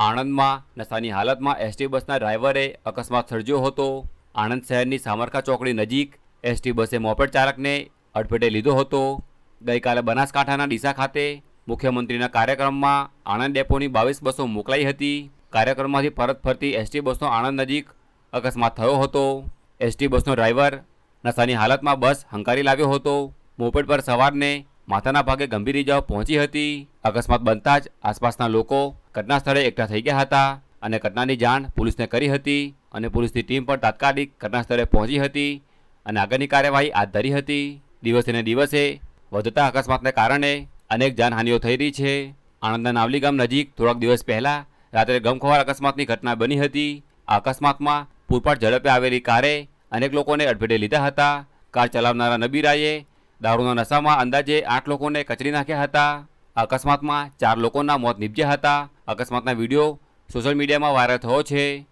આણંદમાં નશાની હાલતમાં એસટી બસના ડ્રાઈવરે અકસ્માત સર્જ્યો હતો. આણંદ શહેરની સામરખા ચોકડી નજીક એસટી બસે મોપેડ ચાલકને અડફેટે લીધો હતો. ગઈકાલે બનાસકાંઠાના ડીસા ખાતે મુખ્યમંત્રીના કાર્યક્રમમાં આણંદ ડેપોની બાવીસ બસો મોકલાઈ હતી. કાર્યક્રમમાંથી પરત ફરતી એસટી બસનો આણંદ નજીક અકસ્માત થયો હતો. એસટી બસનો ડ્રાઈવર નશાની હાલતમાં બસ હંકારી લાવ્યો હતો. મોપેડ પર સવારને માથાના ભાગે ગંભીર ઇજાઓ પહોંચી હતી. અકસ્માત બનતા જ આસપાસના લોકો ઘટના સ્થળે એકઠા થઈ ગયા હતા અને ઘટનાની જાણ પોલીસને કરી હતી અને પોલીસની ટીમ પણ તાત્કાલિક ઘટના સ્થળે પહોંચી હતી અને આગળની કાર્યવાહી હાથ ધરી હતી. દિવસે ને દિવસે વધતા અકસ્માતને કારણે અનેક જાનહાનિઓ થઈ રહી છે. આણંદના નાવલી ગામ નજીક થોડાક દિવસ પહેલા રાત્રે ગમખોવાર અકસ્માતની ઘટના બની હતી. આ અકસ્માતમાં પૂરપાટ ઝડપે આવેલી કારે અનેક લોકોને અડફેટે લીધા હતા. કાર ચલાવનારા નબીરાએ દારૂના નશામાં અંદાજે આઠ લોકોને કચડી નાખ્યા હતા. અકસ્માતમાં ચાર લોકોના મોત નીપજ્યા હતા. અકસ્માતના વીડિયો સોશિયલ મીડિયામાં વાયરલ થયો છે.